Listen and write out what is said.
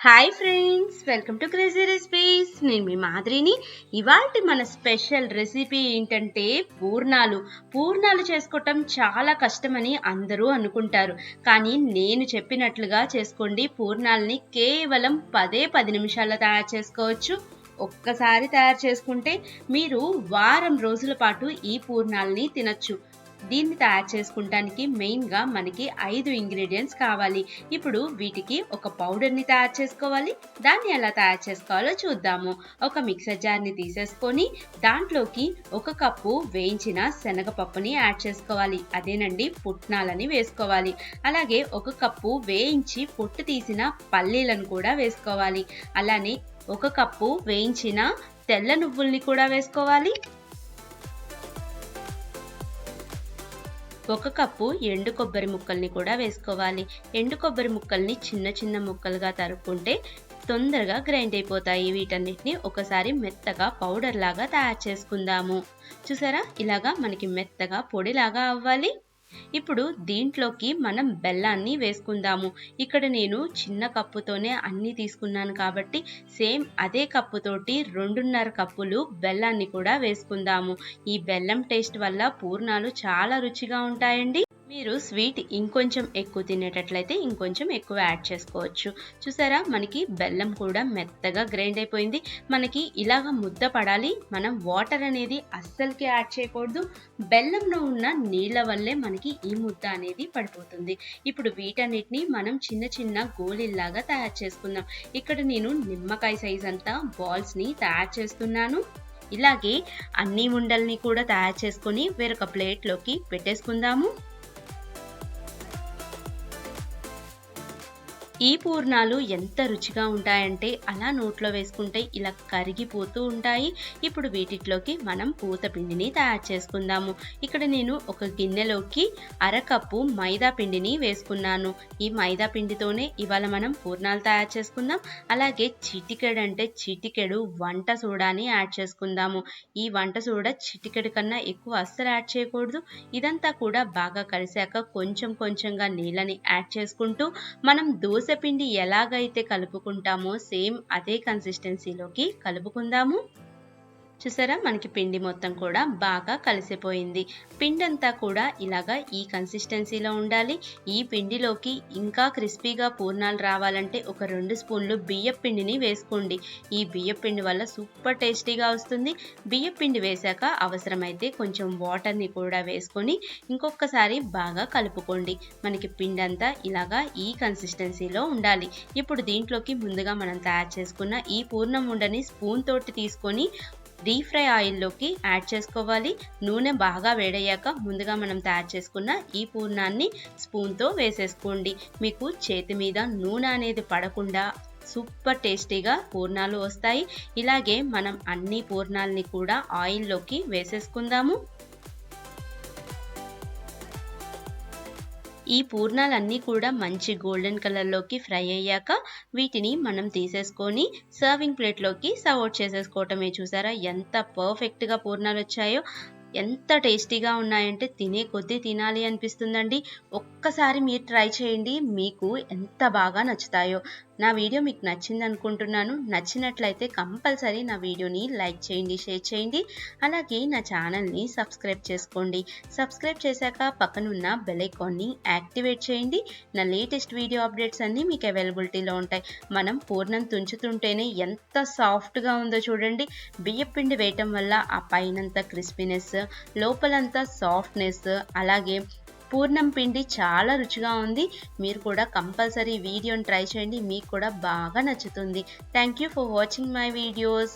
Hi friends welcome to crazy recipes నేను మీ మాదిరిని ఇవాళ మన స్పెషల్ రెసిపీ ఏంటంటే పూర్ణాలు. పూర్ణాలు చేసుకోవటం చాలా కష్టమని అందరూ అనుకుంటారు. కానీ నేను చెప్పినట్లుగా చేసుకోండి. పూర్ణాలని కేవలం పదే పది నిమిషాల్లో తయారు చేసుకోవచ్చు. ఒక్కసారి తయారు చేసుకుంటే మీరు వారం రోజుల పాటు ఈ పూర్ణాలని తినచ్చు. దీన్ని తయారు చేసుకుంటానికి మెయిన్గా మనకి ఐదు ఇంగ్రీడియంట్స్ కావాలి. ఇప్పుడు వీటికి ఒక పౌడర్ని తయారు చేసుకోవాలి. దాన్ని ఎలా తయారు చేసుకోవాలో చూద్దాము. ఒక మిక్సర్ జార్ని తీసేసుకొని దాంట్లోకి ఒక కప్పు వేయించిన శనగపప్పుని యాడ్ చేసుకోవాలి. అదేనండి పుట్నాలని వేసుకోవాలి. అలాగే ఒక కప్పు వేయించి పొట్టు తీసిన పల్లీలను కూడా వేసుకోవాలి. అలానే ఒక కప్పు వేయించిన తెల్ల నువ్వుల్ని కూడా వేసుకోవాలి. ఒక కప్పు ఎండు కొబ్బరి ముక్కల్ని కూడా వేసుకోవాలి. ఎండు కొబ్బరి ముక్కల్ని చిన్న చిన్న ముక్కలుగా తరుక్కుంటే తొందరగా గ్రైండ్ అయిపోతాయి. వీటన్నిటిని ఒకసారి మెత్తగా పౌడర్ లాగా తయారు చేసుకుందాము. చూసారా? ఇలాగా మనకి మెత్తగా పొడిలాగా అవ్వాలి. ఇప్పుడు దీంట్లోకి మనం బెల్లాన్ని వేసుకుందాము. ఇక్కడ నేను చిన్న కప్పుతోనే అన్నీ తీసుకున్నాను కాబట్టి సేమ్ అదే కప్పుతోటి రెండున్నర కప్పులు బెల్లాన్ని కూడా వేసుకుందాము. ఈ బెల్లం టేస్ట్ వల్ల పూర్ణాలు చాలా రుచిగా ఉంటాయండి. మీరు స్వీట్ ఇంకొంచెం ఎక్కువ తినేటట్లయితే ఇంకొంచెం ఎక్కువ యాడ్ చేసుకోవచ్చు. చూసారా? మనకి బెల్లం కూడా మెత్తగా గ్రైండ్ అయిపోయింది. మనకి ఇలాగ ముద్ద పడాలి. మనం వాటర్ అనేది అస్సలకి యాడ్ చేయకూడదు. బెల్లంలో ఉన్న నీళ్ళ వల్లే మనకి ఈ ముద్ద అనేది పడిపోతుంది. ఇప్పుడు వీటన్నిటిని మనం చిన్న చిన్న గోళీల్లాగా తయారు చేసుకుందాం. ఇక్కడ నేను నిమ్మకాయ సైజ్ అంతా బాల్స్ని తయారు చేస్తున్నాను. ఇలాగే అన్ని ఉండల్ని కూడా తయారు చేసుకొని వేరొక ప్లేట్లోకి పెట్టేసుకుందాము. ఈ పూర్ణాలు ఎంత రుచిగా ఉంటాయంటే అలా నోట్లో వేసుకుంటే ఇలా కరిగిపోతూ ఉంటాయి. ఇప్పుడు వీటిలోకి మనం పూత పిండిని తయారు చేసుకుందాము. ఇక్కడ నేను ఒక గిన్నెలోకి అరకప్పు మైదా పిండిని వేసుకున్నాను. ఈ మైదా పిండితోనే ఇవాళ మనం పూర్ణాలు తయారు చేసుకుందాం. అలాగే చిటికెడు అంటే చిటికెడు వంట సోడాని యాడ్ చేసుకుందాము. ఈ వంట సోడా చిటికెడు కన్నా ఎక్కువ అస్సలు యాడ్ చేయకూడదు. ఇదంతా కూడా బాగా కలిసాక కొంచెం కొంచెంగా నీళ్ళని యాడ్ చేసుకుంటూ మనం దోశ పిండి ఎలాగైతే కలుపుకుంటామో సేమ్ అదే కన్సిస్టెన్సీలోకి కలుపుకుందాము. చూసారా? మనకి పిండి మొత్తం కూడా బాగా కలిసిపోయింది. పిండి అంతా కూడా ఇలాగా ఈ కన్సిస్టెన్సీలో ఉండాలి. ఈ పిండిలోకి ఇంకా క్రిస్పీగా పూర్ణాలు రావాలంటే ఒక రెండు స్పూన్లు బియ్య పిండిని వేసుకోండి. ఈ బియ్య పిండి వల్ల సూపర్ టేస్టీగా వస్తుంది. బియ్య పిండి వేశాక అవసరమైతే కొంచెం వాటర్ని కూడా వేసుకొని ఇంకొకసారి బాగా కలుపుకోండి. మనకి పిండి అంతా ఇలాగా ఈ కన్సిస్టెన్సీలో ఉండాలి. ఇప్పుడు దీంట్లోకి ముందుగా మనం తయారు చేసుకున్న ఈ పూర్ణం ఉండని స్పూన్ తోటి తీసుకొని డీప్ ఫ్రై ఆయిల్లోకి యాడ్ చేసుకోవాలి. నూనె బాగా వేడయ్యాక ముందుగా మనం తయారు చేసుకున్న ఈ పూర్ణాన్ని స్పూన్తో వేసేసుకోండి. మీకు చేతి మీద నూనె అనేది పడకుండా సూపర్ టేస్టీగా పూర్ణాలు వస్తాయి. ఇలాగే మనం అన్ని పూర్ణాలని కూడా ఆయిల్లోకి వేసేసుకుందాము. ఈ పూర్ణాలన్నీ కూడా మంచి గోల్డెన్ కలర్లోకి ఫ్రై అయ్యాక వీటిని మనం తీసేసుకొని సర్వింగ్ ప్లేట్లోకి సర్వ్ అవుట్ చేసేసుకోవటమే. చూసారా? ఎంత పర్ఫెక్ట్గా పూర్ణాలు వచ్చాయో. ఎంత టేస్టీగా ఉన్నాయంటే తినే కొద్దీ తినాలి అనిపిస్తుందండి. ఒక్కసారి మీరు ట్రై చేయండి మీకు ఎంత బాగా నచ్చుతాయో. నా వీడియో మీకు నచ్చింది అనుకుంటున్నాను. నచ్చినట్లయితే కంపల్సరీ నా వీడియోని లైక్ చేయండి షేర్ చేయండి. అలాగే నా ఛానల్ని సబ్స్క్రైబ్ చేసుకోండి. సబ్స్క్రైబ్ చేశాక పక్కనున్న బెల్ ఐకాన్ని యాక్టివేట్ చేయండి. నా లేటెస్ట్ వీడియో అప్డేట్స్ అన్నీ మీకు అవైలబిలిటీలో ఉంటాయి. మనం పూర్ణం తుంచుతుంటేనే ఎంత సాఫ్ట్గా ఉందో చూడండి. బియ్యపిండి వేయటం వల్ల ఆ పైనంతా క్రిస్పీనెస్ లోపలంతా సాఫ్ట్నెస్ అలాగే పూర్ణం పిండి చాలా రుచిగా ఉంది. మీరు కూడా కంపల్సరీ వీడియోని ట్రై చేయండి. మీకు కూడా బాగా నచ్చుతుంది. Thank you for watching my videos